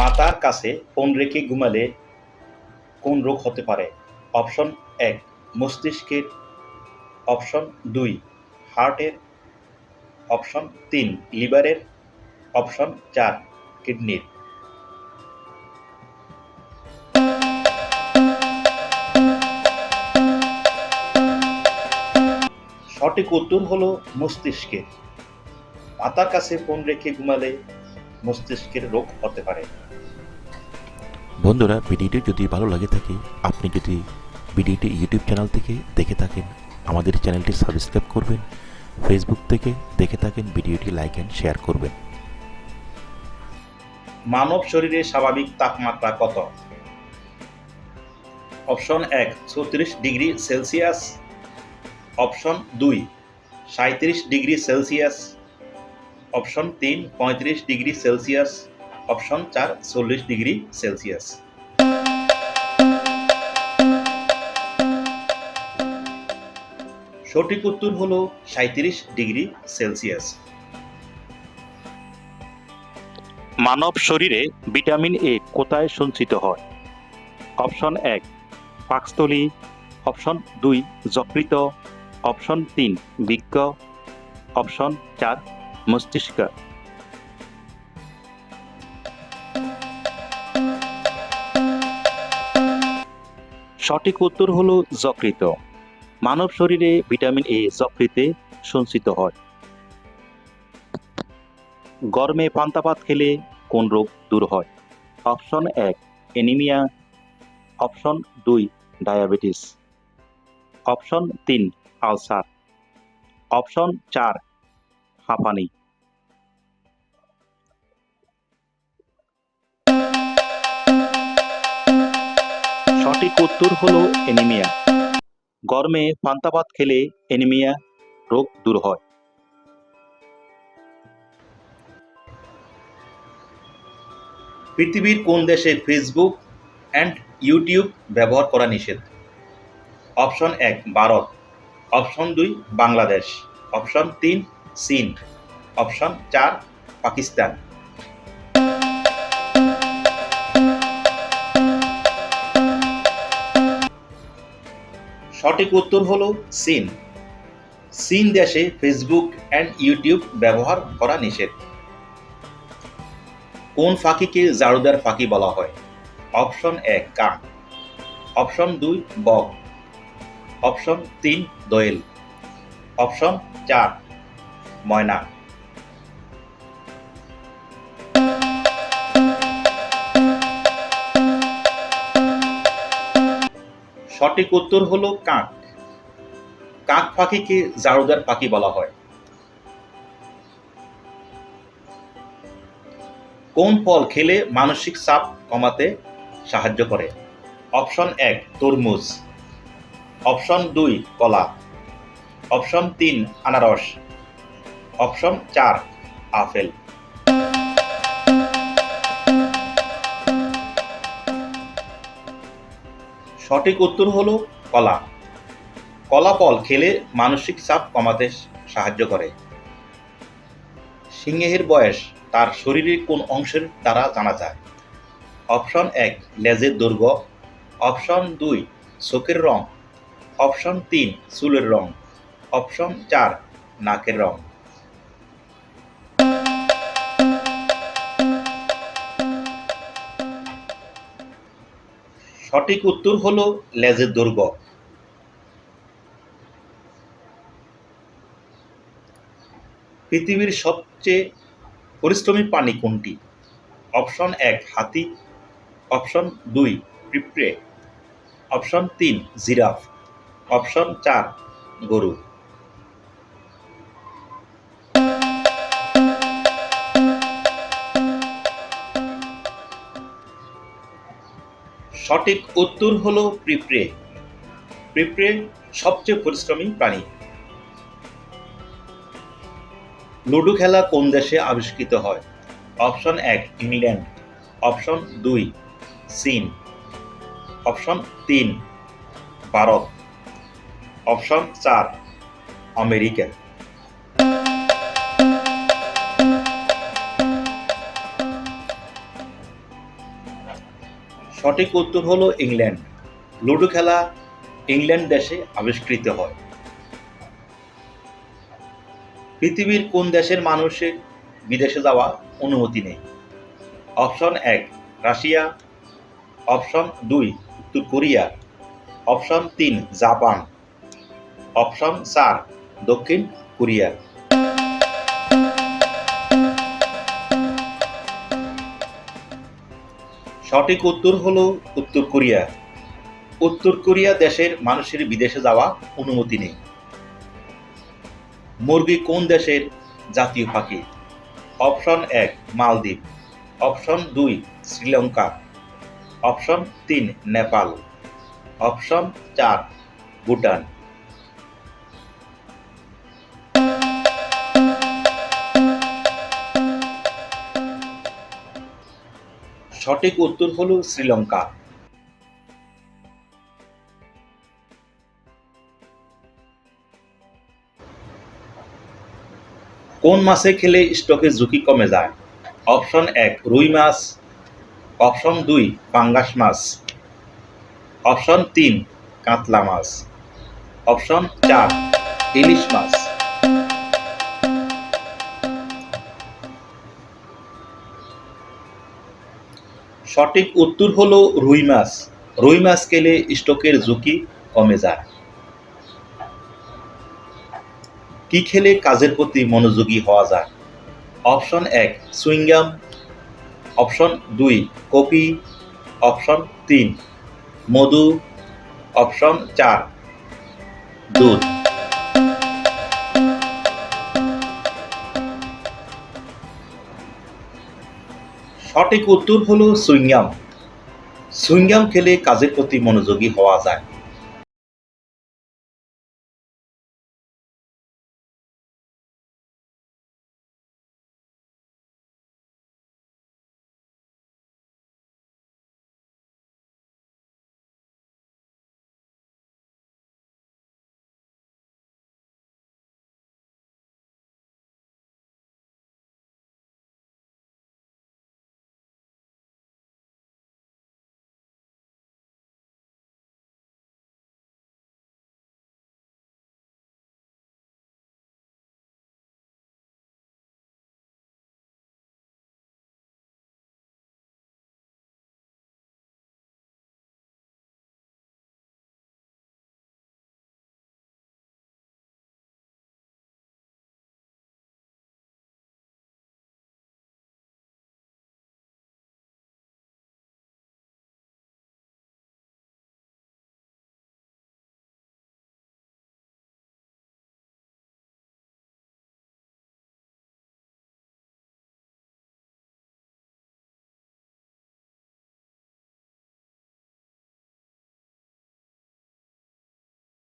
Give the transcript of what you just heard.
মাতার কাছে ফোন রেখে ঘুমালে কোন রোগ হতে পারে? অপশন এক, মস্তিষ্কের। অপশন দুই, হার্টের। অপশন তিন, লিভারের। অপশন চার, কিডনির। সঠিক উত্তর হলো মস্তিষ্কের। মাতার কাছে ফোন রেখে ঘুমালে মস্তিষ্কের রোগ হতে পারে। বন্ধুরা ভিডিওটি যদি ভালো লাগে থাকে আপনি যদি ভিডিওটি ইউটিউব চ্যানেল থেকে দেখে থাকেন আমাদের চ্যানেলটি সাবস্ক্রাইব করবেন ফেসবুক থেকে দেখে থাকেন ভিডিওটি লাইক অ্যান্ড শেয়ার করবেন। মানব শরীরে স্বাভাবিক তাপমাত্রা কত? অপশন এক চৌত্রিশ ডিগ্রি সেলসিয়াস। অপশন দুই সাঁত্রিশ ডিগ্রি সেলসিয়াস। অপশন তিন, পঁয়ত্রিশ ডিগ্রি সেলসিয়াস। অপশন চার, চল্লিশ ডিগ্রি সেলসিয়াস। সঠিক উত্তর হলো সাঁত্রিশ ডিগ্রি সেলসিয়াস। মানব শরীরে ভিটামিন এ কোথায় সঞ্চিত হয়? অপশন এক, পাকস্থলী। অপশন দুই যকৃত অপশন তিন, বৃক্ক। অপশন চার মস্তিষ্ক। সঠিক উত্তর হল যকৃত। মানব শরীরে ভিটামিন এ যকৃতে সঞ্চিত হয়। গরমে পান্তাপাত খেলে কোন রোগ দূর হয়? অপশন এক এনিমিয়া অপশন দুই, ডায়াবেটিস। অপশন তিন, আলসার। অপশন চার হাঁপানি। সঠিক উত্তর হলো এনিমিয়া। গরমে পান্তাপাত খেলে এনিমিয়া রোগ দূর হয়। পৃথিবীর কোন দেশে ফেসবুক অ্যান্ড ইউটিউব ব্যবহার করা নিষেধ? অপশন এক, ভারত। অপশন দুই, বাংলাদেশ। অপশন তিন চীন অপশন চার, পাকিস্তান। সঠিক উত্তর হল চীন চীন দেশে ফেসবুক অ্যান্ড ইউটিউব ব্যবহার করা নিষেধ। কোন ফাঁকিকে জারুদার ফাঁকি বলা হয়? অপশন এক কাক অপশন দুই, বক। অপশন তিন, দোয়েল। অপশন চার ময়না। সঠিক উত্তর হলো কাক। কাক পাখিকে জারুদার পাখি বলা হয়। কোন ফল খেলে মানসিক চাপ কমাতে সাহায্য করে? অপশন এক, তরমুজ। অপশন দুই, কলা। অপশন তিন, আনারস। অপশন চার, আপেল। সঠিক উত্তর হলো কলা। কলা ফল খেলে মানসিক চাপ কমাতে সাহায্য করে। সিংহের বয়স, তার শরীরের কোন অংশের দ্বারা জানা যায়? অপশন এক, লেজের দৈর্ঘ্য অপশন দুই, চোখের রং। অপশন তিন, চুলের রং। অপশন চার, নাকের রং। সঠিক উত্তর হল লেজের দৈর্ঘ্য পৃথিবীর সবচেয়ে পরিশ্রমী প্রাণী কোনটি? অপশন এক, হাতি। অপশন দুই, পিঁপড়ে। অপশন তিন, জিরাফ। অপশন চার, গরু। সঠিক উত্তর হলো পিঁপড়ে। পিঁপড়ে সবচেয়ে পরিশ্রমী প্রাণী। লুডো খেলা কোন দেশে আবিষ্কৃত হয়? অপশন এক, ইংল্যান্ড। অপশন দুই, চীন। অপশন তিন, ভারত। অপশন চার, আমেরিকা। সঠিক উত্তর হলো ইংল্যান্ড। লুডো খেলা ইংল্যান্ড দেশে আবিষ্কৃত হয়। পৃথিবীর কোন দেশের মানুষের বিদেশে যাওয়া অনুমতি নেই? অপশন এক, রাশিয়া। অপশন দুই, উত্তর কোরিয়া। অপশন তিন, জাপান। অপশন চার, দক্ষিণ কোরিয়া। সঠিক উত্তর হলো উত্তর কোরিয়া। উত্তর কোরিয়া দেশের মানুষের বিদেশে যাওয়া অনুমতি নেই। মুরগি কোন দেশের জাতীয় পাখি? অপশন এক, মালদ্বীপ। অপশন দুই, শ্রীলঙ্কা। অপশন তিন, নেপাল। অপশন চার, ভুটান। সঠিক উত্তর হলো শ্রীলঙ্কা। কোন মাছে খেলে স্ট্রোকের ঝুঁকি কমে যায়? অপশন এক, রুই মাছ। অপশন দুই, পাঙ্গাস মাছ। অপশন তিন, কাতলা মাছ। অপশন চার, ইলিশ মাছ। সঠিক উত্তর হলো রুই মাছ। রুই মাছ খেলে স্ট্রোকের ঝুঁকি কমে যায়। কি খেলে কাজের প্রতি মনোযোগী হওয়া যায়? অপশন এক সুইংগাম অপশন দুই, কপি। অপশন তিন, মধু। অপশন চার, দুধ। সঠিক উত্তর হলো সুইংগাম সুইংগাম খেলে কাজের প্রতি মনোযোগী হওয়া যায়।